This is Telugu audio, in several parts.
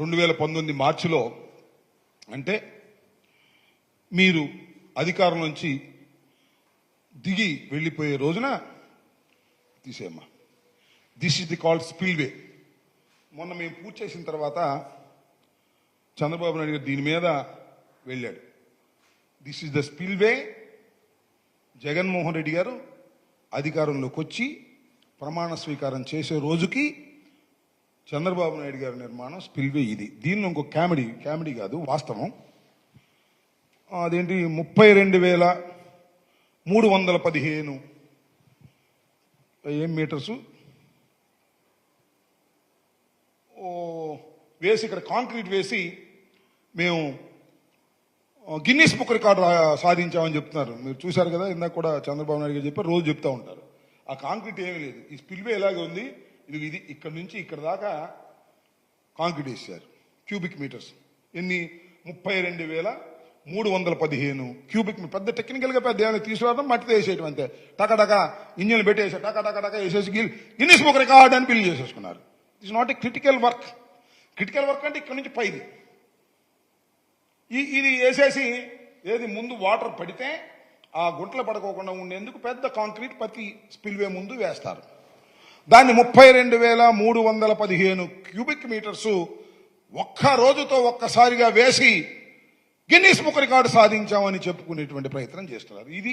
రెండు వేల పంతొమ్మిది మార్చిలో అంటే మీరు అధికారం నుంచి దిగి వెళ్ళిపోయే రోజున తీసేయమ్మా. This is the called spillway మొన్న మేము పూర్తి చేసిన తర్వాత చంద్రబాబు నాయుడు గారు దీని మీద వెళ్ళాడు. This is the spillway Jaganmohan Reddy గారు అధికారంలోకి వచ్చి ప్రమాణ స్వీకారం చేసే రోజుకి చంద్రబాబు నాయుడు గారి నిర్మాణం స్పిల్వే ఇది. దీన్ని ఇంకో కామెడీ కామెడీ కాదు వాస్తవం. అదేంటి? ముప్పై రెండు వేల మూడు వందల పదిహేను ఏం మీటర్సు? ఓ వేసి ఇక్కడ కాంక్రీట్ వేసి మేము గిన్నీస్ బుక్ రికార్డు సాధించామని చెప్తున్నారు. మీరు చూశారు కదా ఇందాక కూడా చంద్రబాబు నాయుడు గారు చెప్పారు రోజు చెప్తా ఉంటారు. ఆ కాంక్రీట్ ఏమీ లేదు. ఈ స్పిల్వే ఎలాగే ఉంది? ఇది ఇది ఇక్కడ నుంచి ఇక్కడ దాకా కాంక్రీట్ వేసారు క్యూబిక్ మీటర్స్. ఎన్ని? ముప్పై రెండు వేల మూడు వందల పదిహేను క్యూబిక్ పెద్ద టెక్నికల్గా పెద్ద ఏమైనా తీసుకురావడం మట్టితో వేసేయడం అంతే. టక టక ఇంజిన్లు పెట్టేసి టక టక టక వేసేసి గిల్ ఇన్నిస్ బుక్ రికార్డ్ అని బిల్ చేసేసుకున్నారు. It's not a critical work critical work అంటే ఇక్కడ నుంచి పైది. ఈ ఇది వేసేసి ఏది ముందు వాటర్ పడితే ఆ గుంటలు పడుకోకుండా ఉండేందుకు పెద్ద కాంక్రీట్ ప్రతి స్పిల్వే ముందు వేస్తారు. దాన్ని ముప్పై రెండు వేల మూడు వందల పదిహేను క్యూబిక్ మీటర్స్ ఒక్క రోజుతో ఒక్కసారిగా వేసి గిన్నీస్ బుక్ రికార్డు సాధించామని చెప్పుకునేటువంటి ప్రయత్నం చేస్తున్నారు. ఇది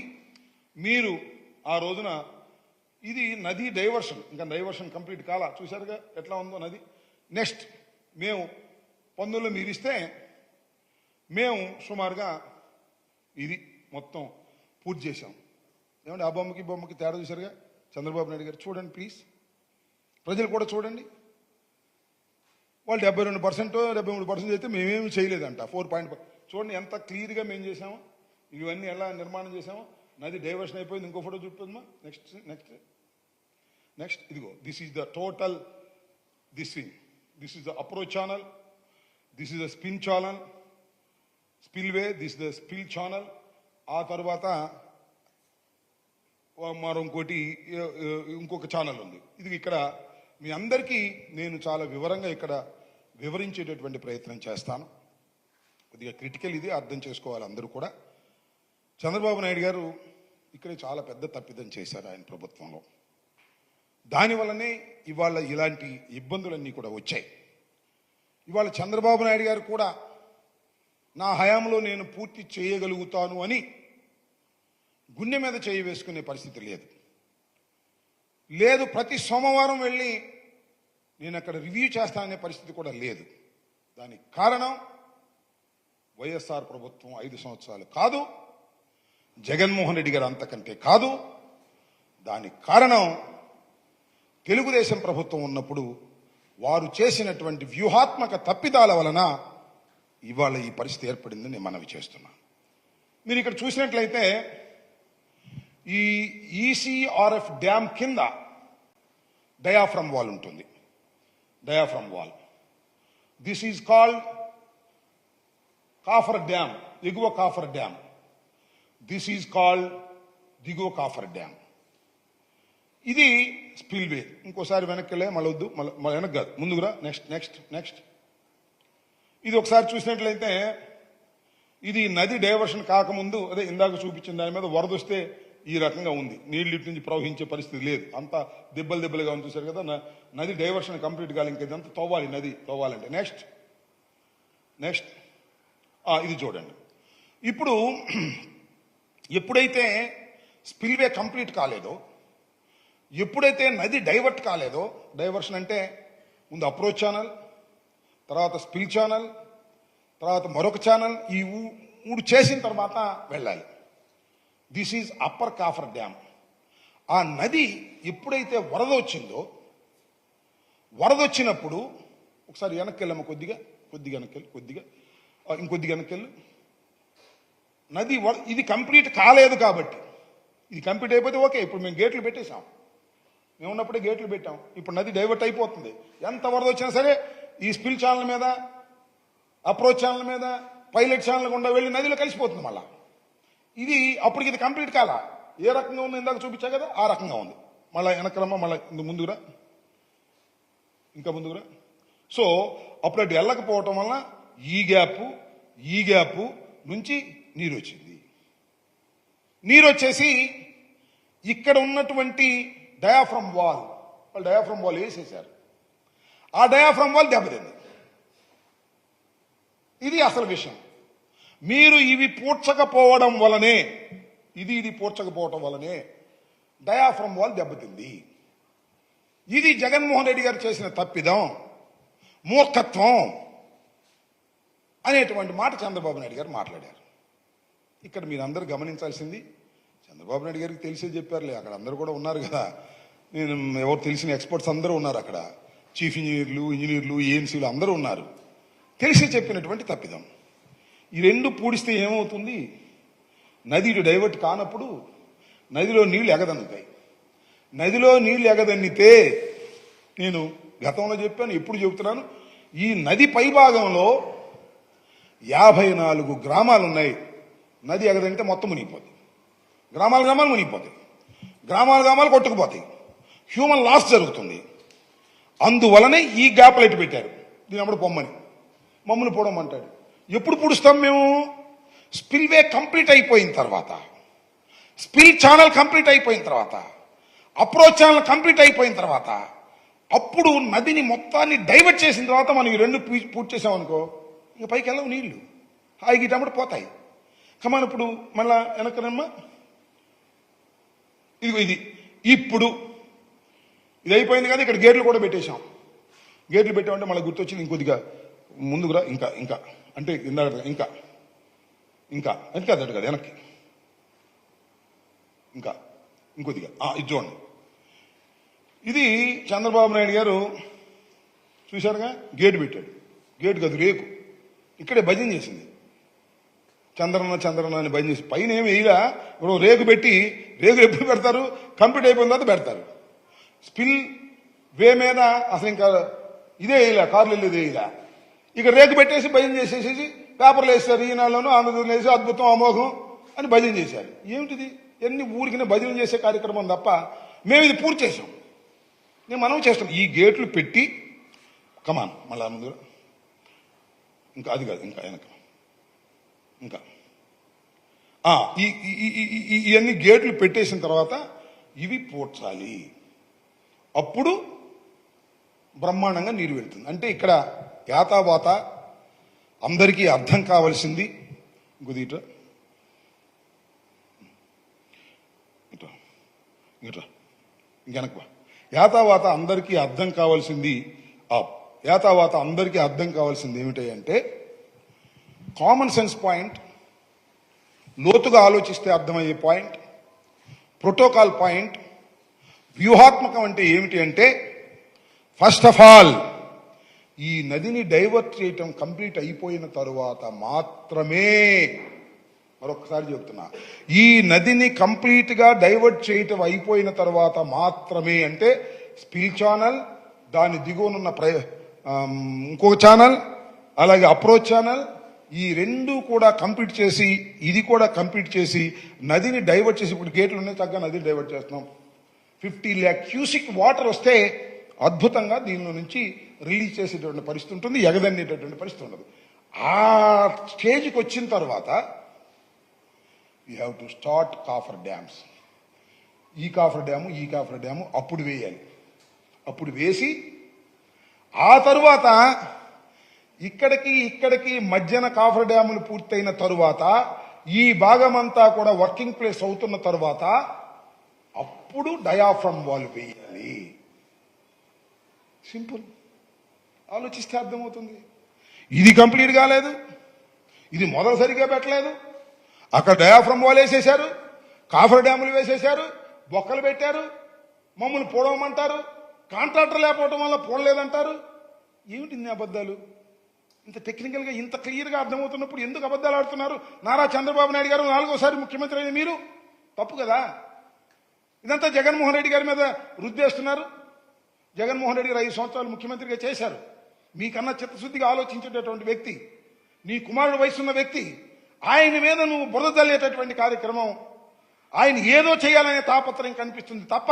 మీరు ఆ రోజున ఇది నది డైవర్షన్ ఇంకా డైవర్షన్ కంప్లీట్ కాలా. చూశారుగా ఎట్లా ఉందో నది? నెక్స్ట్ మేము పన్నులు మీరు ఇస్తే మేము సుమారుగా ఇది మొత్తం పూర్తి చేశాం. ఏమంటే ఆ బొమ్మకి బొమ్మకి తేడా చూశారుగా? చంద్రబాబు నాయుడు గారు చూడండి ప్లీజ్. ప్రజలు కూడా చూడండి. వాళ్ళు డెబ్బై రెండు పర్సెంట్ డెబ్బై మూడు పర్సెంట్ అయితే మేమేమి చేయలేదంట. ఫోర్ పాయింట్ చూడండి ఎంత క్లియర్గా మేము చేసాము ఇవన్నీ ఎలా నిర్మాణం చేసాము నది డైవర్షన్ అయిపోయింది ఇంకో ఫోటో చూపుతుందమ్మా. Next next. నెక్స్ట్ ఇదిగో this is the total this thing. This is the approach channel. This is the spin channel. Spillway this the spill channel. ఆ తర్వాత ఓ మరో ఇంకోటి ఇంకొక ఛానల్ ఉంది. ఇది ఇక్కడ మీ అందరికీ నేను చాలా వివరంగా ఇక్కడ వివరించేటటువంటి ప్రయత్నం చేస్తాను. కొద్దిగా క్రిటికల్ ఇది అర్థం చేసుకోవాలి అందరూ కూడా. చంద్రబాబు నాయుడు గారు ఇక్కడే చాలా పెద్ద తప్పిదం చేశారు ఆయన ప్రభుత్వంలో. దానివల్లనే ఇవాళ ఇలాంటి ఇబ్బందులన్నీ కూడా వచ్చాయి. ఇవాళ చంద్రబాబు నాయుడు గారు కూడా నా హయాంలో నేను పూర్తి చేయగలుగుతాను అని గుండె మీద చేయి వేసుకునే పరిస్థితి లేదు. లేదు ప్రతి సోమవారం వెళ్ళి నేను అక్కడ రివ్యూ చేస్తాననే పరిస్థితి కూడా లేదు. దానికి కారణం వైఎస్ఆర్ ప్రభుత్వం ఐదు సంవత్సరాలు కాదు జగన్మోహన్ రెడ్డి గారు అంతకంటే కాదు. దానికి కారణం తెలుగుదేశం ప్రభుత్వం ఉన్నప్పుడు వారు చేసినటువంటి వ్యూహాత్మక తప్పిదాల వలన ఇవాళ ఈ పరిస్థితి ఏర్పడిందని నేను మనవి చేస్తున్నాను మీరు ఇక్కడ చూసినట్లయితే ఈ ఈసీఆర్ఎఫ్ డ్యామ్ కింద డయాఫ్రమ్ వాల్ ఉంటుంది. Diaphragm wall this is called coffer dam ఎగువ coffer dam this is called దిగువ కాఫర్ డ్యామ్ ఇది స్పిల్వే. ఇంకోసారి వెనక్కి వెళ్ళే మళ్ళీ వద్దు మళ్ళీ మళ్ళీ వెనక్కి కాదు. ముందుకురా నెక్స్ట్ నెక్స్ట్ నెక్స్ట్ ఇది ఒకసారి చూసినట్లయితే ఇది నది డైవర్షన్ కాకముందు అదే ఇందాక చూపించిన దాని మీద వరద వస్తే ఈ రకంగా ఉంది. నీళ్ళు ఇటు నుంచి ప్రవహించే పరిస్థితి లేదు. అంత దెబ్బలు దెబ్బలుగా ఉంది చూసారు కదా నది డైవర్షన్ కంప్లీట్ కాలి ఇంకా ఇదంతా తవ్వాలి నది తవ్వాలంటే. నెక్స్ట్ నెక్స్ట్ ఇది చూడండి. ఇప్పుడు ఎప్పుడైతే స్పిల్వే కంప్లీట్ కాలేదో ఎప్పుడైతే నది డైవర్ట్ కాలేదో డైవర్షన్ అంటే ముందు అప్రోచ్ ఛానల్ తర్వాత స్పిల్ ఛానల్ తర్వాత మరొక ఛానల్ ఈ ఊ- మూడు చేసిన తర్వాత వెళ్ళాలి. This is upper coffer dam. ఆ నది ఎప్పుడైతే వరద వచ్చిందో వరద వచ్చినప్పుడు ఒకసారి వెనక్కి వెళ్ళమ్మ కొద్దిగా కొద్దిగా వెనక్కి కొద్దిగా ఇంకొద్దిగా వెనక్కి వెళ్ళు. నది ఇది కంప్లీట్ కాలేదు కాబట్టి ఇది కంప్లీట్ అయిపోతే ఓకే ఇప్పుడు మేము గేట్లు పెట్టేశాం. మేము ఉన్నప్పుడే గేట్లు పెట్టాం. ఇప్పుడు నది డైవర్ట్ అయిపోతుంది. ఎంత వరద వచ్చినా సరే ఈ స్పిల్ ఛానల్ మీద అప్రోచ్ ఛానల్ మీద పైలట్ ఛానల్ గుండా వెళ్ళి నదిలో కలిసిపోతుంది మళ్ళీ. ఇది అప్పటికి ఇది కంప్లీట్ కాల. ఏ రకంగా ఉంది ఇందాక చూపించా కదా? ఆ రకంగా ఉంది. మళ్ళీ వెనకరమ్మ మళ్ళీ ముందుకురా. ఇంకా ముందుకురా. సో అప్పుడు అటు వెళ్ళకపోవటం వల్ల ఈ గ్యాప్ ఈ గ్యాప్ నుంచి నీరు వచ్చింది. నీరు వచ్చేసి ఇక్కడ ఉన్నటువంటి డయాఫ్రమ్ వాల్. వాళ్ళు డయాఫ్రమ్ వాల్ వేసేసారు ఆ డయాఫ్రమ్ వాల్ దెబ్బతింది. ఇది అసలు విషయం. మీరు ఇవి పూడ్చకపోవడం వలనే ఇది ఇది పూడ్చకపోవటం వలనే డయాఫ్రమ్ వాల్ దెబ్బతింది. ఇది జగన్మోహన్ రెడ్డి గారు చేసిన తప్పిదం మూర్ఖత్వం అనేటువంటి మాట చంద్రబాబు నాయుడు గారు మాట్లాడారు. ఇక్కడ మీరు అందరూ గమనించాల్సింది చంద్రబాబు నాయుడు గారికి తెలిసే చెప్పారులే అక్కడ అందరూ కూడా ఉన్నారు కదా. నేను ఎవరు తెలిసిన ఎక్స్పర్ట్స్ అందరూ ఉన్నారు అక్కడ. చీఫ్ ఇంజనీర్లు ఇంజనీర్లు ఏఎన్సీలు అందరూ ఉన్నారు. తెలిసి చెప్పినటువంటి తప్పిదం. ఈ రెండు పూడిస్తే ఏమవుతుంది? నది ఇటు డైవర్ట్ కానప్పుడు నదిలో నీళ్ళు ఎగదన్నుతాయి నదిలో నీళ్ళు ఎగదన్నితే నేను గతంలో చెప్పాను ఎప్పుడు చెబుతున్నాను. ఈ నది పైభాగంలో యాభై నాలుగు గ్రామాలు ఉన్నాయి. నది ఎగదంటే మొత్తం మునిగిపోతుంది గ్రామాలు గ్రామాలు మునిగిపోతాయి. గ్రామాలు గ్రామాలు కొట్టుకుపోతాయి. హ్యూమన్ లాస్ జరుగుతుంది. అందువలనే ఈ గ్యాప్ లైట్ పెట్టారు. దీని అప్పుడు పొమ్మని. మమ్మల్ని అంటాడు ఎప్పుడు పుడుస్తాం మేము? స్పిల్వే కంప్లీట్ అయిపోయిన తర్వాత. స్పిల్ ఛానల్ కంప్లీట్ అయిపోయిన తర్వాత. అప్రోచ్ ఛానల్ కంప్లీట్ అయిపోయిన తర్వాత. అప్పుడు నదిని మొత్తాన్ని డైవర్ట్ చేసిన తర్వాత మనం ఈ రెండు పూర్తి చేసామనుకో ఇక పైకి వెళ్ళవు నీళ్ళు. హాయిగా ఇటప్పుడు పోతాయి. కమాన్ ఇప్పుడు మళ్ళా వెనకనమ్మా ఇదిగో ఇది. ఇప్పుడు. ఇది అయిపోయింది కదా ఇక్కడ గేట్లు కూడా పెట్టేశాం. గేట్లు పెట్టామంటే మళ్ళీ గుర్తొచ్చింది ఇంకొద్దిగా ముందుకురా ఇంకా ఇంకా. అంటే ఇందాక ఇంకా. ఇంకా. అంటే అదట కదా వెనక్కి. ఇంకా. ఇంకొద్దిగా. ఇది చూడండి. ఇది చంద్రబాబు నాయుడు గారు చూశారుగా? గేటు పెట్టాడు. గేటు కాదు రేకు. ఇక్కడే భజన చేసింది. చంద్రన్న చంద్రన్న అని భజన చేసి. పైన ఏమి వేయలా ఇప్పుడు రేకు పెట్టి రేకు ఎప్పుడు పెడతారు? కంప్లీట్ అయిపోయిన తర్వాత పెడతారు. స్పిల్ వే మీద అసలు ఇంకా ఇదే వేయలే కార్లు వెళ్ళేది వేయలే. ఇక రేకు పెట్టేసి భజన చేసేసి పేపర్లు వేస్తారు ఈనాడులోనూ ఆంధ్రజ్యోతిలో వేసి అద్భుతం అమోఘం అని భజన చేశారు. ఏమిటిది? ఎన్ని ఊరికి భజన చేసే కార్యక్రమం తప్ప మేము ఇది పూర్తి చేసాం నేను మనం చేస్తాం. ఈ గేట్లు పెట్టి కమాన్ మళ్ళా ముందు. ఇంకా అది కాదు ఇంకా వెనక. ఇంకా. ఈ ఇవన్నీ గేట్లు పెట్టేసిన తర్వాత ఇవి పూడ్చాలి అప్పుడు బ్రహ్మాండంగా నీరు వెళ్తుంది. అంటే ఇక్కడ యాతావాత అందరికీ అర్థం కావలసింది. గుదిట ఇట్రా. ఇట్రా. ఇట్రా. ఇంకెనక యాతావాత అందరికీ అర్థం కావాల్సింది యాతావాత అందరికీ అర్థం కావాల్సింది ఏమిటంటే కామన్ సెన్స్ పాయింట్ లోతుగా ఆలోచిస్తే అర్థమయ్యే పాయింట్ ప్రోటోకాల్ పాయింట్ వ్యూహాత్మకం అంటే ఏమిటి అంటే ఫస్ట్ ఆఫ్ ఆల్ ఈ నదిని డైవర్ట్ చేయటం కంప్లీట్ అయిపోయిన తరువాత మాత్రమే మరొకసారి చెప్తున్నా. ఈ నదిని కంప్లీట్గా డైవర్ట్ చేయటం అయిపోయిన తర్వాత మాత్రమే అంటే స్పిల్ ఛానల్ దాని దిగువనున్న ప్ర ఇంకొక ఛానల్ అలాగే అప్రోచ్ ఛానల్ ఈ రెండు కూడా కంప్లీట్ చేసి ఇది కూడా కంప్లీట్ చేసి నదిని డైవర్ట్ చేసి ఇప్పుడు గేట్లు ఉన్నాయి తగ్గ నదిని డైవర్ట్ చేస్తున్నాం. ఫిఫ్టీ ల్యాక్ క్యూసిక్ వాటర్ వస్తే అద్భుతంగా దీనిలో నుంచి రిలీజ్ చేసేటటువంటి పరిస్థితి ఉంటుంది ఎగదన్నేటటువంటి పరిస్థితి ఉండదు. ఆ స్టేజ్కి వచ్చిన తర్వాత you have to start coffer dams ఈ కాఫర్ డ్యాము ఈ కాఫర్ డ్యాము అప్పుడు వేయాలి. అప్పుడు వేసి ఆ తరువాత ఇక్కడికి ఇక్కడికి మధ్యన కాఫర్ డ్యాములు పూర్తయిన తరువాత ఈ భాగమంతా కూడా వర్కింగ్ ప్లేస్ అవుతున్న తరువాత అప్పుడు డయాఫ్రమ్ వాల్ వేయాలి. సింపుల్ ఆలోచిస్తే అర్థమవుతుంది. ఇది కంప్లీట్ కాలేదు. ఇది మొదలు సరిగ్గా పెట్టలేదు. అక్కడ డయాఫ్రమ్ వాల్ వేసేశారు. కాఫర్ డ్యాములు వేసేశారు. బొక్కలు పెట్టారు. మమ్మల్ని పూడవమంటారు. కాంట్రాక్టర్ లేకపోవడం వల్ల పూడలేదంటారు. ఏమిటి ఇన్ని అబద్ధాలు? ఇంత టెక్నికల్గా ఇంత క్లియర్గా అర్థమవుతున్నప్పుడు ఎందుకు అబద్ధాలు ఆడుతున్నారు? నారా చంద్రబాబు నాయుడు గారు నాలుగోసారి ముఖ్యమంత్రి అయిన మీరు? తప్పు కదా? ఇదంతా జగన్మోహన్ రెడ్డి గారి మీద రుద్దేస్తున్నారు. జగన్మోహన్ రెడ్డి గారు ఐదు సంవత్సరాలు ముఖ్యమంత్రిగా చేశారు. మీకన్నా చిత్తశుద్ధిగా ఆలోచించేటటువంటి వ్యక్తి నీ కుమారుడు వయసున్న వ్యక్తి ఆయన మీద నువ్వు బురద చల్లేటటువంటి కార్యక్రమం ఆయన ఏదో చేయాలనే తాపత్రయం కనిపిస్తుంది తప్ప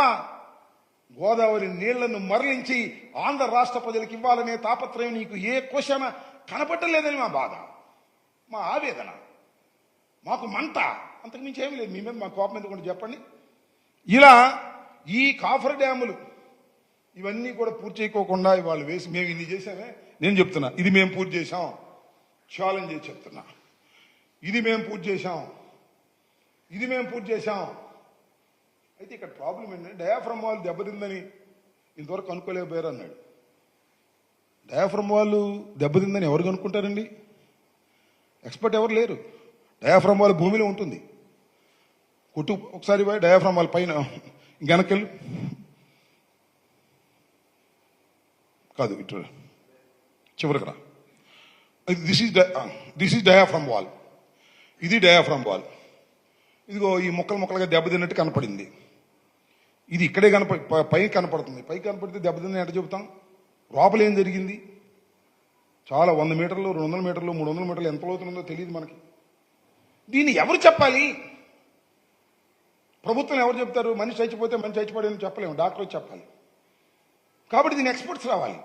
గోదావరి నీళ్ళను మరలించి ఆంధ్ర రాష్ట్ర ప్రజలకు ఇవ్వాలనే తాపత్రయం నీకు ఏ క్వశ్చన్ కనపట్టలేదని మా బాధ మా ఆవేదన మాకు మంట. అంతకు మించి ఏమీ లేదు. మీ మీద మా కోపం ఎందుకు కూడా చెప్పండి. ఇలా ఈ కాఫర్ డ్యాములు ఇవన్నీ కూడా పూర్తి చేయకోకుండా వాళ్ళు వేసి మేము ఇన్ని చేసామే నేను చెప్తున్నా ఇది మేము పూర్తి చేశాం. ఛాలెంజ్ చేసి చెప్తున్నా. ఇది మేము పూర్తి చేశాం. ఇది మేము పూర్తి చేశాం. అయితే ఇక్కడ ప్రాబ్లం ఏంటంటే డయాఫ్రమ్ వాళ్ళు దెబ్బతిందని ఇంతవరకు అనుకోలేకపోయారు అన్నాడు. డయాఫ్రమ్ వాళ్ళు దెబ్బతిందని ఎవరు కనుక్కుంటారండి? ఎక్స్పర్ట్ ఎవరు లేరు? డయాఫ్రమ్ వాళ్ళ భూమిలో ఉంటుంది. కొట్టు ఒకసారి డయాఫ్రమ్ వాళ్ళ పైన వెనకెళ్ళు కాదు ఇటు చివరికి రా this is this is diaphragm wall ఇది డయాఫ్రమ్ వాల్ ఇదిగో ఈ ముక్కలు ముక్కలుగా దెబ్బతిన్నట్టు కనపడింది. ఇది ఇక్కడే కనప పైకి కనపడుతుంది. పైకి కనపడితే దెబ్బతిన్న ఎట్ట చెబుతాం? లోపల ఏం జరిగింది? చాలా వంద మీటర్లు రెండు వందల మీటర్లు మూడు వందల మీటర్లు ఎంత లోతుందో తెలియదు మనకి. దీన్ని ఎవరు చెప్పాలి? ప్రభుత్వం ఎవరు చెప్తారు? మనిషి చచ్చిపోతే మనిషి చచ్చిపోయాడని చెప్పలేము. డాక్టర్ చెప్పాలి. కాబట్టి దీని ఎక్స్పర్ట్స్ రావాలి.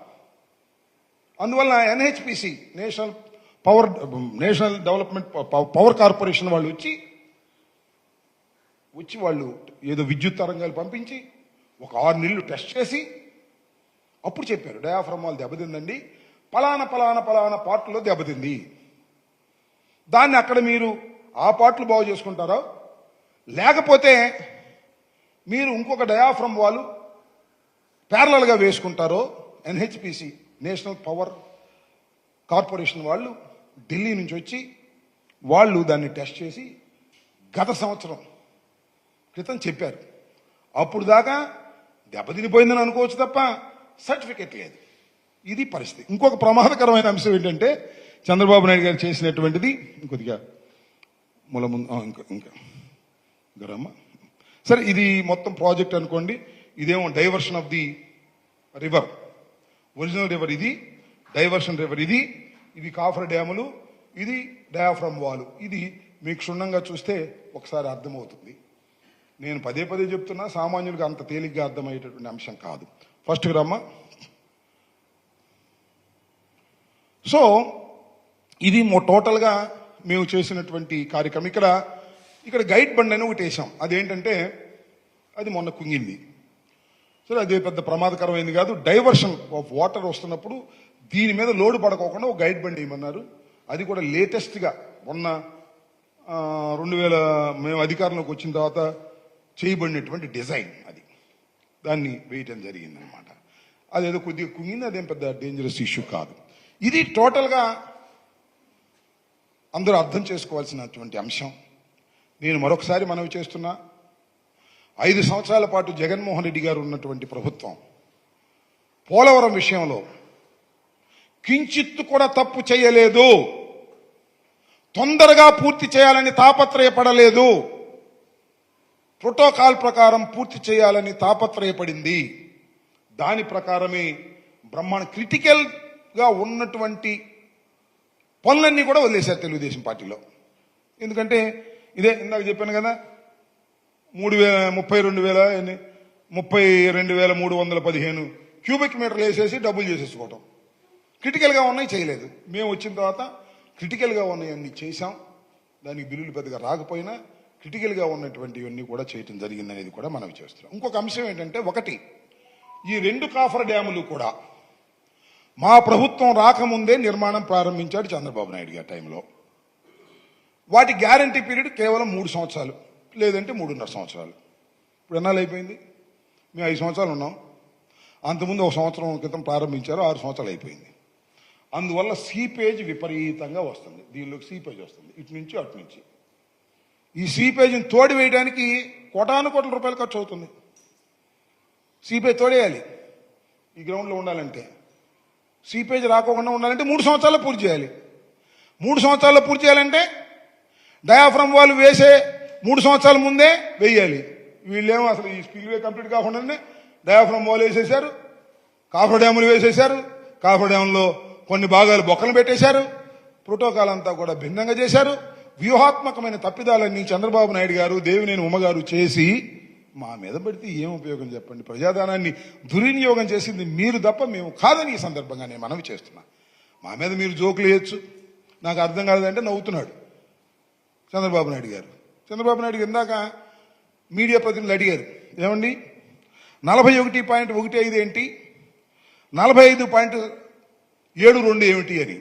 అందువల్ల NHPC national power national development power corporation వాళ్ళు వచ్చి వచ్చి వాళ్ళు ఏదో విద్యుత్ తరంగాలు పంపించి ఒక ఆరు నెలలు టెస్ట్ చేసి అప్పుడు చెప్పారు డయాఫ్రమ్ వాళ్ళు దెబ్బతిందండి. పలానా పలానా పలానా పార్ట్లో దెబ్బతింది. దాన్ని అక్కడ మీరు ఆ పార్ట్లు బాగు చేసుకుంటారో? లేకపోతే మీరు ఇంకొక డయాఫ్రమ్ వాళ్ళు ప్యారలల్గా వేసుకుంటారో ఎన్హెచ్పిసి నేషనల్ పవర్ కార్పొరేషన్ వాళ్ళు ఢిల్లీ నుంచి వచ్చి వాళ్ళు దాన్ని టెస్ట్ చేసి గత సంవత్సరం క్రితం చెప్పారు. అప్పుడు దాకా దెబ్బతినిపోయిందని అనుకోవచ్చు తప్ప సర్టిఫికెట్ లేదు. ఇది పరిస్థితి. ఇంకొక ప్రమాదకరమైన అంశం ఏంటంటే చంద్రబాబు నాయుడు గారు చేసినటువంటిది ఇంకొద్దిగా ముల ముందు ఇంకా ఇంకా. గరమ్మ సరే ఇది మొత్తం ప్రాజెక్ట్ అనుకోండి. ఇదేమో diversion of the river original river ఇది డైవర్షన్ రివర్ ఇది ఇది కాఫర్ డ్యాములు ఇది డయాఫ్రమ్ వాల్ ఇది మీకు క్షుణ్ణంగా చూస్తే ఒకసారి అర్థమవుతుంది. నేను పదే పదే చెప్తున్నా సామాన్యులకు అంత తేలిగ్గా అర్థమయ్యేటటువంటి అంశం కాదు. ఫస్ట్ రమ్మ. సో ఇది మొ- టోటల్గా మేము చేసినటువంటి కార్యక్రమం. ఇక్కడ ఇక్కడ గైడ్ బండ్ అని ఒకటి వేసాం. అదేంటంటే అది మొన్న కుంగింది. సరే అది పెద్ద ప్రమాదకరమైంది కాదు. డైవర్షన్ ఆఫ్ వాటర్ వస్తున్నప్పుడు దీని మీద లోడ్ పడకోకుండా ఒక గైడ్ బండి వేయమన్నారు. అది కూడా లేటెస్ట్గా మొన్న రెండు వేల మేము అధికారంలోకి వచ్చిన తర్వాత చేయబడినటువంటి డిజైన్ అది. దాన్ని వేయటం జరిగిందనమాట అదేదో కొద్దిగా కుంగింది అదేం పెద్ద డేంజరస్ ఇష్యూ కాదు. ఇది టోటల్గా అందరూ అర్థం చేసుకోవాల్సినటువంటి అంశం. నేను మరొకసారి మనవి చేస్తున్నా. ఐదు సంవత్సరాల పాటు జగన్మోహన్ రెడ్డి గారు ఉన్నటువంటి ప్రభుత్వం. పోలవరం విషయంలో కించిత్తు కూడా తప్పు చేయలేదు. తొందరగా పూర్తి చేయాలని తాపత్రయపడలేదు. ప్రోటోకాల్ ప్రకారం పూర్తి చేయాలని తాపత్రయపడింది. దాని ప్రకారమే బ్రహ్మాండ క్రిటికల్గా ఉన్నటువంటి పనులన్నీ కూడా వదిలేశారు తెలుగుదేశం పార్టీలో. ఎందుకంటే ఇదే ఇందాక చెప్పాను కదా మూడు వేల ముప్పై రెండు వేల ముప్పై రెండు వేల మూడు వందల పదిహేను క్యూబిక్ మీటర్లు వేసేసి డబ్బులు చేసేసుకోవటం. క్రిటికల్గా ఉన్నాయి చేయలేదు. మేము వచ్చిన తర్వాత క్రిటికల్గా ఉన్నాయన్నీ చేశాం. దానికి బిల్లులు పెద్దగా రాకపోయినా క్రిటికల్గా ఉన్నటువంటివన్నీ కూడా చేయటం జరిగిందనేది కూడా మనం చేస్తున్నాం. ఇంకొక అంశం ఏంటంటే ఒకటి ఈ రెండు కాఫర్ డ్యాములు కూడా మా ప్రభుత్వం రాకముందే నిర్మాణం ప్రారంభించాడు చంద్రబాబు నాయుడు గారి టైంలో. వాటి గ్యారంటీ పీరియడ్ కేవలం మూడు సంవత్సరాలు. లేదంటే మూడున్నర సంవత్సరాలు. ఇప్పుడు ఎన్నాళ్ళు అయిపోయింది? మేము ఐదు సంవత్సరాలు ఉన్నాం. అంతకుముందు ఒక సంవత్సరం క్రితం ప్రారంభించారు ఆరు సంవత్సరాలు అయిపోయింది. అందువల్ల సీపేజ్ విపరీతంగా వస్తుంది. దీనిలోకి సీపేజ్ వస్తుంది. ఇటు నుంచి అటు నుంచి. ఈ సీపేజ్ని తోడి వేయడానికి కోటాను కోట్ల రూపాయలు ఖర్చు అవుతుంది. సీపేజ్ తోడేయాలి. ఈ గ్రౌండ్లో ఉండాలంటే. సీపేజ్ రాకోకుండా ఉండాలంటే మూడు సంవత్సరాల్లో పూర్తి చేయాలి. మూడు సంవత్సరాల్లో పూర్తి చేయాలంటే డయాఫ్రమ్ వాళ్ళు వేసే మూడు సంవత్సరాల ముందే వేయాలి వీళ్ళేమో అసలు ఈ స్పిల్వే కంప్లీట్ కాకుండానే డయాఫ్రమ్ మోల్ వేసేశారు కాఫర్ డ్యాములు వేసేశారు కాఫర్ డ్యాంలో కొన్ని భాగాలు బొక్కలు పెట్టేశారు ప్రోటోకాల్ అంతా కూడా భిన్నంగా చేశారు. వ్యూహాత్మకమైన తప్పిదాలన్నీ చంద్రబాబు నాయుడు గారు దేవినేని ఉమ్మగారు చేసి మా మీద పడితే ఏం ఉపయోగం చెప్పండి? ప్రజాధనాన్ని దుర్వినియోగం చేసింది మీరు తప్ప మేము కాదని ఈ సందర్భంగా నేను మనవి చేస్తున్నా. మా మీద మీరు జోకులు వేయచ్చు. నాకు అర్థం కాలేదంటే నవ్వుతున్నాడు చంద్రబాబు నాయుడు గారు. చంద్రబాబు నాయుడు ఇందాక మీడియా ప్రతినిధులు అడిగారు. ఏమండి? నలభై ఒకటి పాయింట్ ఒకటి ఐదు ఏంటి? నలభై ఐదు పాయింట్ ఏడు రెండు ఏమిటి అని.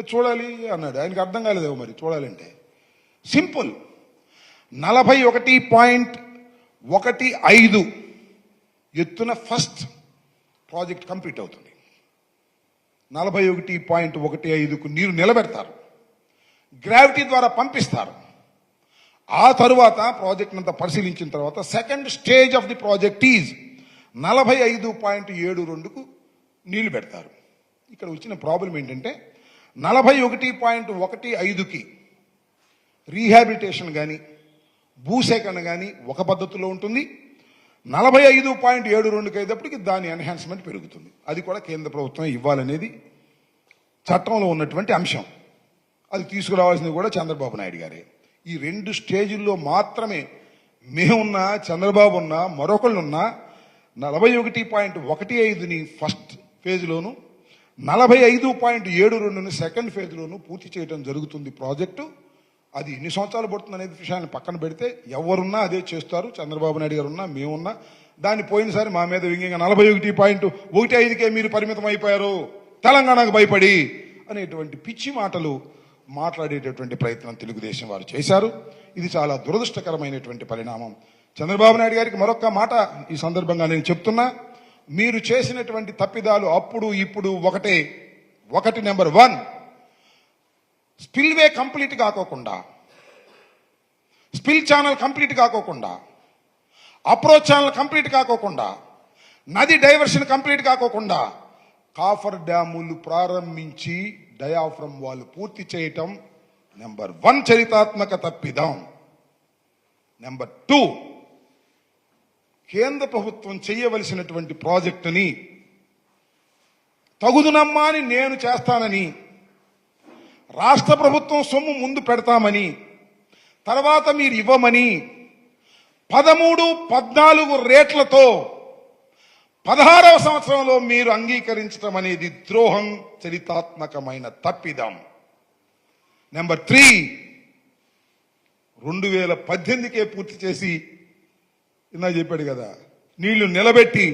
చూడాలి అన్నాడు. ఆయనకి అర్థం కాలేదేమో మరి చూడాలంటే. సింపుల్. నలభై ఒకటి పాయింట్ ఒకటి ఐదు ఎత్తున ఫస్ట్ ప్రాజెక్ట్ కంప్లీట్ అవుతుంది. నలభై ఒకటి పాయింట్ ఒకటి ఐదుకు నీరు నిలబెడతారు. గ్రావిటీ ద్వారా పంపిస్తారు. ఆ తరువాత ప్రాజెక్ట్ అంతా పరిశీలించిన తర్వాత second stage of the project is నలభై ఐదు పాయింట్ ఏడు రెండుకు నీళ్ళు పెడతారు. ఇక్కడ వచ్చిన ప్రాబ్లం ఏంటంటే నలభై ఒకటి పాయింట్ ఒకటి ఐదుకి రీహాబిలిటేషన్ కానీ భూసేకరణ కానీ ఒక పద్ధతిలో ఉంటుంది. నలభై ఐదు పాయింట్ ఏడు రెండుకి అయ్యేటప్పటికి దాని ఎన్హాన్స్మెంట్ పెరుగుతుంది. అది కూడా కేంద్ర ప్రభుత్వం ఇవ్వాలనేది చట్టంలో ఉన్నటువంటి అంశం. అది తీసుకురావాల్సింది కూడా చంద్రబాబు నాయుడు గారే. ఈ రెండు స్టేజుల్లో మాత్రమే మేమున్నా చంద్రబాబు ఉన్నా మరొకళ్ళు ఉన్నా నలభై ఒకటి పాయింట్ ఒకటి ఐదుని ఫస్ట్ ఫేజ్లోను నలభై ఐదు పాయింట్ ఏడు రెండుని సెకండ్ ఫేజ్లోను పూర్తి చేయడం జరుగుతుంది ప్రాజెక్టు. అది ఎన్ని సంవత్సరాలు పడుతుంది అనేది విషయాన్ని పక్కన పెడితే ఎవరున్నా అదే చేస్తారు. చంద్రబాబు నాయుడు గారు ఉన్నా మేమున్నా. దాన్ని పోయినసారి మా మీద ఇంకా నలభై ఒకటి పాయింట్ ఒకటి ఐదుకే మీరు పరిమితం అయిపోయారు. తెలంగాణకు భయపడి అనేటువంటి పిచ్చి మాటలు మాట్లాడేటటువంటి ప్రయత్నం తెలుగుదేశం వారు చేశారు. ఇది చాలా దురదృష్టకరమైనటువంటి పరిణామం. చంద్రబాబు నాయుడు గారికి మరొక మాట ఈ సందర్భంగా నేను చెప్తున్నా. మీరు చేసినటువంటి తప్పిదాలు అప్పుడు ఇప్పుడు ఒకటే ఒకటి నెంబర్ వన్. స్పిల్వే కంప్లీట్ కాకోకుండా స్పిల్ ఛానల్ కంప్లీట్ కాకోకుండా అప్రోచ్ ఛానల్ కంప్లీట్ కాకోకుండా నది డైవర్షన్ కంప్లీట్ కాకోకుండా కాఫర్ డ్యాములు ప్రారంభించి డయాఫ్రమ్ వాళ్ళు పూర్తి చేయటం నెంబర్ వన్ చరితాత్మక తప్పిదం. నెంబర్ టూ కేంద్ర ప్రభుత్వం చేయవలసినటువంటి ప్రాజెక్టుని తగుదునమ్మా అని నేను చేస్తానని రాష్ట్ర ప్రభుత్వం సొమ్ము ముందు పెడతామని తర్వాత మీరు ఇవ్వమని పదమూడు పద్నాలుగు రేట్లతో పదహారవ సంవత్సరంలో మీరు అంగీకరించడం అనేది ద్రోహం చరితాత్మకమైన తప్పిదం. నెంబర్ త్రీ రెండు వేల పద్దెనిమిదికే పూర్తి చేసి ఇందా చెప్పాడు కదా నీళ్ళు నిలబెట్టి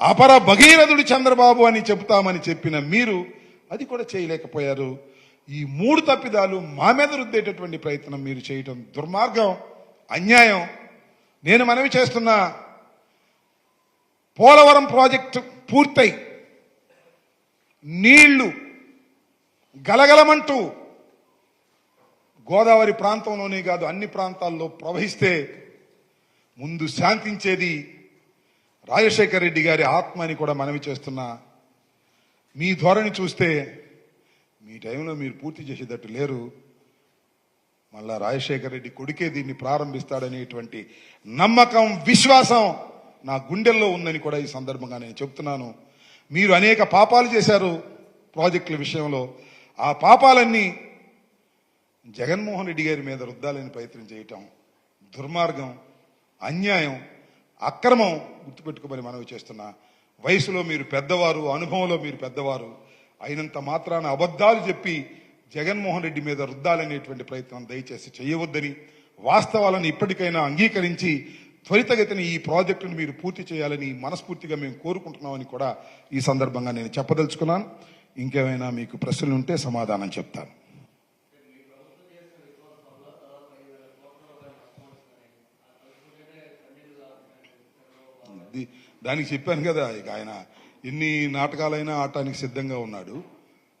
అపర భగీరథుడు చంద్రబాబు అని చెబుతామని చెప్పిన మీరు అది కూడా చేయలేకపోయారు. ఈ మూడు తప్పిదాలు మా మీద రుద్దేటటువంటి ప్రయత్నం మీరు చేయటం దుర్మార్గం అన్యాయం. నేను మనవి చేస్తున్నా పోలవరం ప్రాజెక్టు పూర్తయి నీళ్ళు గలగలమంటూ గోదావరి ప్రాంతంలోనే కాదు అన్ని ప్రాంతాల్లో ప్రవహిస్తే ముందు శాంతించేది రాజశేఖర రెడ్డి గారి ఆత్మ అని కూడా మనవి చేస్తున్నా మీ ధోరణి చూస్తే మీ టైంలో మీరు పూర్తి చేసేటట్టు లేరు. మళ్ళా రాజశేఖర రెడ్డి కొడుకే దీన్ని ప్రారంభిస్తాడనేటువంటి నమ్మకం విశ్వాసం నా గుండెల్లో ఉందని కూడా ఈ సందర్భంగా నేను చెప్తున్నాను. మీరు అనేక పాపాలు చేశారు ప్రాజెక్టుల విషయంలో. ఆ పాపాలన్నీ జగన్మోహన్ రెడ్డి గారి మీద రుద్దాలని ప్రయత్నం చేయటం దుర్మార్గం అన్యాయం అక్రమం గుర్తుపెట్టుకోమని మనవి చేస్తున్నా. వయసులో మీరు పెద్దవారు అనుభవంలో మీరు పెద్దవారు అయినంత మాత్రాన అబద్ధాలు చెప్పి జగన్మోహన్ రెడ్డి మీద రుద్దాలనేటువంటి ప్రయత్నం దయచేసి చేయవద్దని వాస్తవాలను ఇప్పటికైనా అంగీకరించి త్వరితగతిన ఈ ప్రాజెక్టును మీరు పూర్తి చేయాలని మనస్ఫూర్తిగా మేము కోరుకుంటున్నామని కూడా ఈ సందర్భంగా నేను చెప్పదలుచుకున్నాను. ఇంకేమైనా మీకు ప్రశ్నలు ఉంటే సమాధానం చెప్తాను. దానికి చెప్పాను కదా ఇక ఆయన ఎన్ని నాటకాలైనా ఆడటానికి సిద్ధంగా ఉన్నాడు.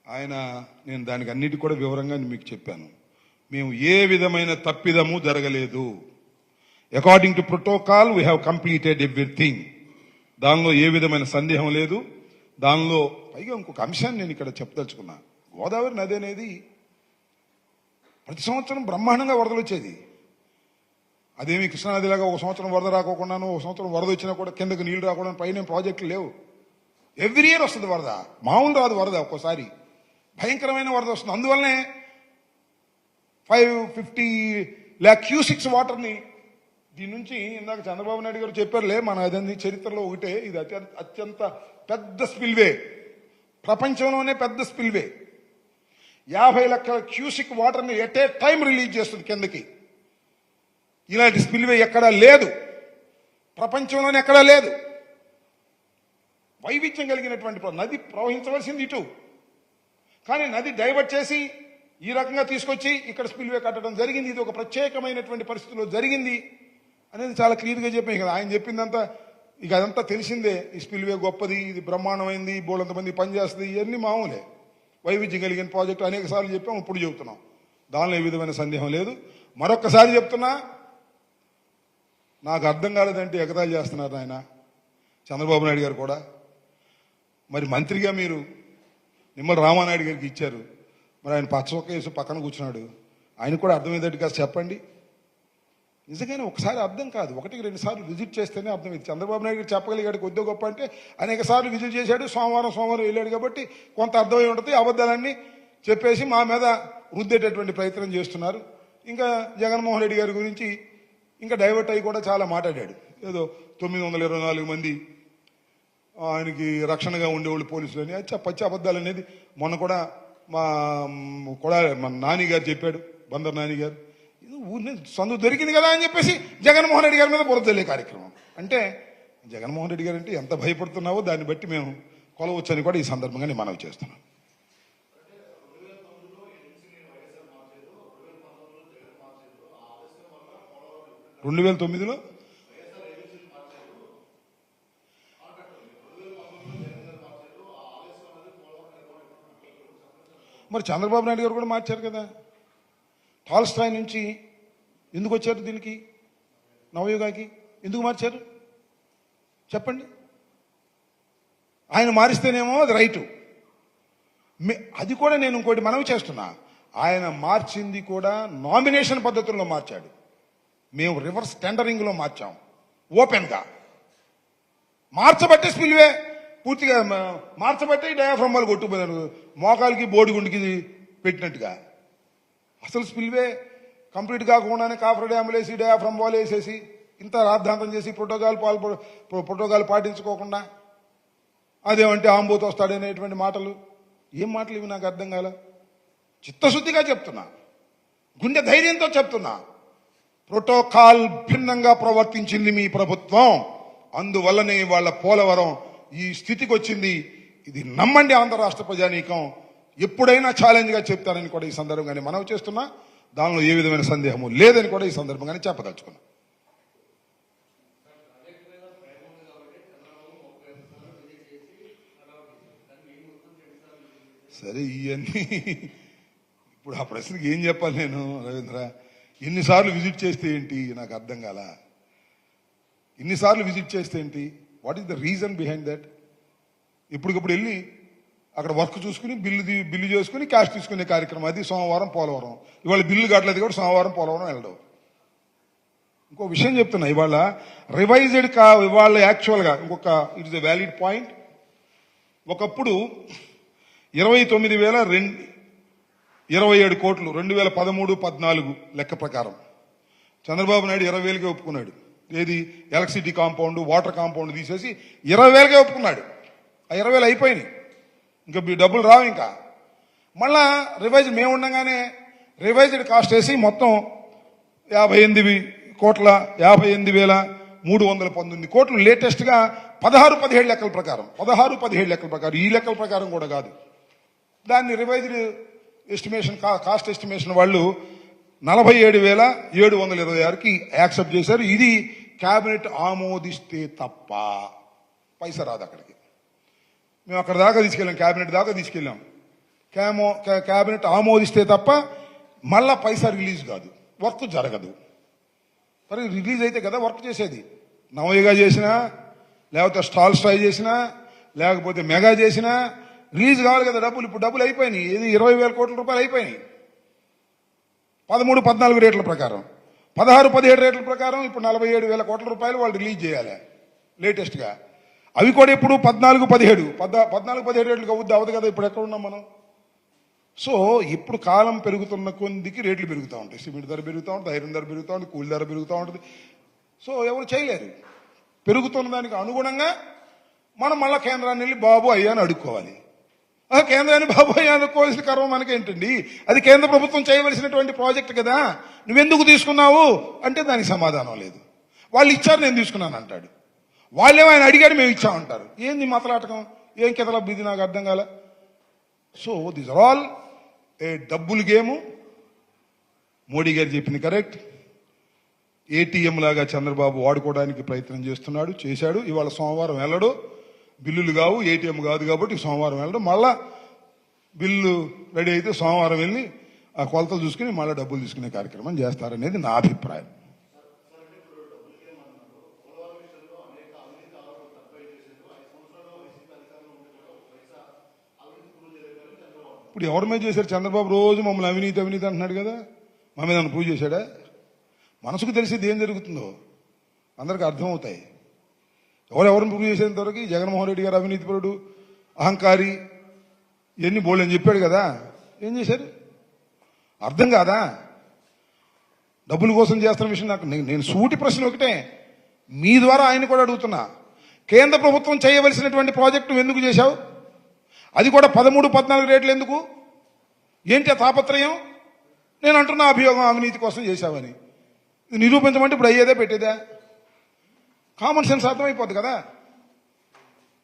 ఆయన నేను దానికి అన్నిటి కూడా వివరంగా మీకు చెప్పాను. మేము ఏ విధమైన తప్పిదము జరగలేదు. According to protocol we have completed everything దానిలో ఏ విధమైన సందేహం లేదు. దానిలో పైగా ఇంకొక అంశాన్ని నేను ఇక్కడ చెప్పదలుచుకున్నా. గోదావరి నది అనేది ప్రతి సంవత్సరం బ్రహ్మాండంగా వరదలు వచ్చేది. అదేమి కృష్ణానదిలాగా ఒక సంవత్సరం వరద రాకోకుండాను ఒక సంవత్సరం వరద వచ్చినా కూడా కిందకి నీళ్ళు రాకుండా పైన ప్రాజెక్టులు లేవు. ఎవ్రీ ఇయర్ వస్తుంది వరద. మామూలు రాదు వరద ఒక్కోసారి. భయంకరమైన వరద వస్తుంది. అందువల్లనే ఫైవ్ ఫిఫ్టీ ల్యాక్ క్యూసిక్స్ వాటర్ని దీని నుంచి ఇందాక చంద్రబాబు నాయుడు గారు చెప్పారులే మన అదంది చరిత్రలో ఒకటే ఇది అత్యంత అత్యంత పెద్ద స్పిల్వే. ప్రపంచంలోనే పెద్ద స్పిల్వే. యాభై లక్షల క్యూసిక్ వాటర్ని ఎట్ ఏ టైం రిలీజ్ చేస్తుంది కిందకి. ఇలాంటి స్పిల్వే ఎక్కడా లేదు. ప్రపంచంలోనే ఎక్కడా లేదు. వైవిధ్యం కలిగినటువంటి నది ప్రవహించవలసింది ఇటు. కానీ నది డైవర్ట్ చేసి ఈ రకంగా తీసుకొచ్చి ఇక్కడ స్పిల్వే కట్టడం జరిగింది. ఇది ఒక ప్రత్యేకమైనటువంటి పరిస్థితిలో జరిగింది. అనేది చాలా క్లియర్గా చెప్పాయి కదా. ఆయన చెప్పిందంతా ఇక అదంతా తెలిసిందే. ఈ స్పిల్వే గొప్పది ఇది బ్రహ్మాండమైంది బోళ్ళంత మంది పనిచేస్తుంది ఇవన్నీ మామూలే. వైవిధ్యం కలిగిన ప్రాజెక్టు అనేక సార్లు చెప్పాం ఇప్పుడు చెబుతున్నాం. దానిలో ఏ విధమైన సందేహం లేదు. మరొక్కసారి చెప్తున్నా నాకు అర్థం కాలేదంటే ఎగతాళి చేస్తున్నారు ఆయన చంద్రబాబు నాయుడు గారు కూడా. మరి మంత్రిగా మీరు నిమ్మల రామానాయుడు గారికి ఇచ్చారు. మరి ఆయన పచ్చొక్క వేసి పక్కన కూర్చున్నాడు. ఆయన కూడా అర్థమయ్యేటట్టుగా చెప్పండి. నిజంగానే ఒకసారి అర్థం కాదు. ఒకటికి రెండు సార్లు విజిట్ చేస్తేనే అర్థమైంది చంద్రబాబు నాయుడు గారు చెప్పగలిగాడు కొద్దిగా గొప్ప అంటే అనేక సార్లు విజిట్ చేశాడు. సోమవారం సోమవారం వెళ్ళాడు కాబట్టి కొంత అర్థమై ఉంటుంది. అబద్ధాలన్నీ చెప్పేసి మా మీద రుద్దేటటువంటి ప్రయత్నం చేస్తున్నారు. ఇంకా జగన్మోహన్ రెడ్డి గారి గురించి ఇంకా డైవర్ట్ అయ్యి కూడా చాలా మాట్లాడాడు. ఏదో తొమ్మిది వందల ఇరవై నాలుగు మంది ఆయనకి రక్షణగా ఉండేవాళ్ళు పోలీసులు అని అచ్చా పచ్చి అబద్ధాలు అనేది మొన్న కూడా మా మ్, కూడా మా నాని గారు చెప్పాడు బందర్ నాని గారు. ఊరిని సందు దొరికింది కదా అని చెప్పేసి జగన్మోహన్ రెడ్డి గారి మీద బురదలే కార్యక్రమం. అంటే జగన్మోహన్ రెడ్డి గారు అంటే ఎంత భయపడుతున్నావో దాన్ని బట్టి మేము కొలవచ్చని కూడా ఈ సందర్భంగా నేను మనవి చేస్తున్నాను. రెండు వేల తొమ్మిదిలో? మరి చంద్రబాబు నాయుడు గారు కూడా మార్చారు కదా. టాల్స్టాయ్ నుంచి ఎందుకు వచ్చారు దీనికి? నవయుగాకి ఎందుకు మార్చారు? చెప్పండి. ఆయన మారిస్తేనేమో అది రైటు. మే- అది కూడా నేను ఇంకోటి మనవి చేస్తున్నా. ఆయన మార్చింది కూడా నామినేషన్ పద్ధతుల్లో మార్చాడు. మేము రివర్స్ టెండరింగ్లో మార్చాం. ఓపెన్గా. మార్చబట్టే స్పిల్వే. పూర్తిగా మార్చబట్టే డయాఫ్రమ్ కొట్టుకుపోయారు. మోకాలకి బోడిగుండికి పెట్టినట్టుగా. అసలు స్పిల్వే కంప్లీట్ కాకుండానే కాఫర్ డ్యాములు వేసి డయాఫ్రమ్ వాల్ వేసేసి ఇంత రాద్ధాంతం చేసి ప్రోటోకాల్ పాల్ ప్రోటోకాల్ పాటించుకోకుండా అదేమంటే ఆంబోతు వస్తాడనేటువంటి మాటలు. ఏం మాటలు ఇవి నాకు అర్థం కాల? చిత్తశుద్ధిగా చెప్తున్నా. గుండె ధైర్యంతో చెప్తున్నా. ప్రోటోకాల్ భిన్నంగా ప్రవర్తించింది మీ ప్రభుత్వం. అందువల్లనే వాళ్ళ పోలవరం ఈ స్థితికి వచ్చింది ఇది నమ్మండి ఆంధ్ర రాష్ట్ర ప్రజానీకం. ఎప్పుడైనా ఛాలెంజ్గా చెప్తారని చెప్తానని కూడా ఈ సందర్భంగానే మనవి చేస్తున్నా. దానిలో ఏ విధమైన సందేహము లేదని కూడా ఈ సందర్భంగానే చెప్పదలుచుకున్నాం. సరే ఇవన్నీ ఇప్పుడు ఆ ప్రశ్నకి ఏం చెప్పాలి నేను రవీంద్ర? ఎన్నిసార్లు విజిట్ చేస్తే ఏంటి? నాకు అర్థం కాల. ఎన్నిసార్లు విజిట్ చేస్తే ఏంటి? What is the reason behind that ఇప్పటికప్పుడు వెళ్ళి అక్కడ వర్క్ చూసుకుని బిల్లు బిల్లు చేసుకుని క్యాష్ తీసుకునే కార్యక్రమం. అది సోమవారం పోలవరం. ఇవాళ బిల్లు కట్టలేదు కూడా సోమవారం పోలవరం వెళ్ళడం. ఇంకో విషయం చెప్తున్నా. ఇవాళ రివైజ్డ్ కా ఇవాళ యాక్చువల్గా ఇంకొక it is a valid point ఒకప్పుడు ఇరవై తొమ్మిది వేల రెండు ఇరవై ఏడు కోట్లు రెండు వేల పదమూడు పద్నాలుగు లెక్క ప్రకారం. చంద్రబాబు నాయుడు ఇరవై వేలకే ఒప్పుకున్నాడు. ఏది? ఎలక్ట్రిసిటీ కాంపౌండ్ వాటర్ కాంపౌండ్ తీసేసి ఇరవై వేలకే ఒప్పుకున్నాడు. ఆ ఇరవై వేలు అయిపోయినాయి. ఇంకా మీ డబ్బులు రావు ఇంకా. మళ్ళా రివైజ్ మేము ఉండగానే రివైజ్డ్ కాస్ట్ వేసి మొత్తం యాభై ఎనిమిది కోట్ల యాభై ఎనిమిది వేల మూడు వందల పంతొమ్మిది కోట్లు లేటెస్ట్గా పదహారు పదిహేడు లెక్కల ప్రకారం. పదహారు పదిహేడు లెక్కల ప్రకారం. ఈ లెక్కల ప్రకారం కూడా కాదు. దాన్ని రివైజ్డ్ ఎస్టిమేషన్ కా- కాస్ట్ ఎస్టిమేషన్ వాళ్ళు నలభై ఏడు వేల ఏడు వందల ఇరవై ఆరుకి యాక్సెప్ట్ చేశారు. ఇది క్యాబినెట్ ఆమోదిస్తే తప్ప పైసా రాదు అక్కడికి. మేము అక్కడ దాకా తీసుకెళ్ళాం క్యాబినెట్ దాకా తీసుకెళ్ళాం. క్యామో క్యాబినెట్ ఆమోదిస్తే తప్ప మళ్ళా పైసా రిలీజ్ కాదు వర్క్ జరగదు. మరి రిలీజ్ అయితే కదా వర్క్ చేసేది. నవయుగా చేసినా లేకపోతే స్టాల్ స్ట్రై చేసినా లేకపోతే మెగా చేసినా రిలీజ్ కావాలి కదా డబ్బులు ఇప్పుడు డబ్బులు అయిపోయినాయి. ఇది ఇరవై వేల కోట్ల రూపాయలు అయిపోయినాయి. పదమూడు పద్నాలుగు రేట్ల ప్రకారం. పదహారు పదిహేడు రేట్ల ప్రకారం ఇప్పుడు నలభై ఏడు వేల కోట్ల రూపాయలు వాళ్ళు రిలీజ్ చేయాలి లేటెస్ట్గా. అవి కూడా ఇప్పుడు పద్నాలుగు పదిహేడు. పద్నా పద్నాలుగు పదిహేడు రేట్లు అవుద్ది? అవ్వదు కదా ఇప్పుడు ఎక్కడ ఉన్నాం మనం? సో ఇప్పుడు కాలం పెరుగుతున్న కొందికి రేట్లు పెరుగుతూ ఉంటాయి. సిమెంట్ ధర పెరుగుతూ ఉంటుంది ఐరన్ ధర పెరుగుతూ ఉంటుంది కూలి ధర పెరుగుతూ ఉంటుంది. సో ఎవరు చేయలేరు. పెరుగుతున్న దానికి అనుగుణంగా మనం మళ్ళా కేంద్రాన్ని వెళ్ళి బాబు అయ్యా అని అడుక్కోవాలి. ఆ కేంద్రాన్ని బాబు అయ్యా అనుకోవాల్సిన కర్మ మనకేంటండి? అది కేంద్ర ప్రభుత్వం చేయవలసినటువంటి ప్రాజెక్ట్ కదా. నువ్వెందుకు తీసుకున్నావు? అంటే దానికి సమాధానం లేదు. వాళ్ళు ఇచ్చారు నేను తీసుకున్నాను అంటాడు. వాళ్ళేమో ఆయన అడిగాడు మేము ఇచ్చామంటారు. ఏంది మాట్లాడటం? ఏం కితలా బిది నాకు అర్థం కాల. సో దిస్ ఆర్ ఆల్ ఏ డబ్బులు గేము. మోడీ గారు చెప్పింది కరెక్ట్. ఏటీఎం లాగా చంద్రబాబు వాడుకోవడానికి ప్రయత్నం చేస్తున్నాడు చేశాడు. ఇవాళ సోమవారం వెళ్ళడు. బిల్లులు కావు ఏటీఎం కాదు కాబట్టి సోమవారం వెళ్ళడు. మళ్ళా బిల్లు రెడీ అయితే సోమవారం వెళ్ళి ఆ కొలతలు చూసుకుని మళ్ళీ డబ్బులు తీసుకునే కార్యక్రమం చేస్తారనేది నా అభిప్రాయం. ఇప్పుడు ఎవరి మీద చేశారు చంద్రబాబు? రోజు మమ్మల్ని అవినీతి అవినీతి అంటున్నాడు కదా. మా మీద పూజ చేశాడా? మనసుకు తెలిసేది ఏం జరుగుతుందో అందరికి అర్థమవుతాయి. ఎవరెవరిని ప్రూవ్ చేసేంతవరకు జగన్మోహన్ రెడ్డి గారు అవినీతిపరుడు అహంకారి ఇవన్నీ బోల్డని చెప్పాడు కదా. ఏం చేశారు అర్థం కాదా? డబ్బుల కోసం చేస్తున్న విషయం నాకు నేను- సూటి ప్రశ్న ఒకటే. మీ ద్వారా ఆయన కూడా అడుగుతున్నా. కేంద్ర ప్రభుత్వం చేయవలసినటువంటి ప్రాజెక్టు ఎందుకు చేశావు? అది కూడా పదమూడు పద్నాలుగు రేట్లు ఎందుకు? ఏంటి ఆ తాపత్రయం? నేను అంటున్నా అభియోగం అవినీతి కోసం చేశావని. నిరూపించమంటే ఇప్పుడు అయ్యేదే పెట్టేదా. కామన్ సెన్స్ అర్థమైపోద్ది కదా?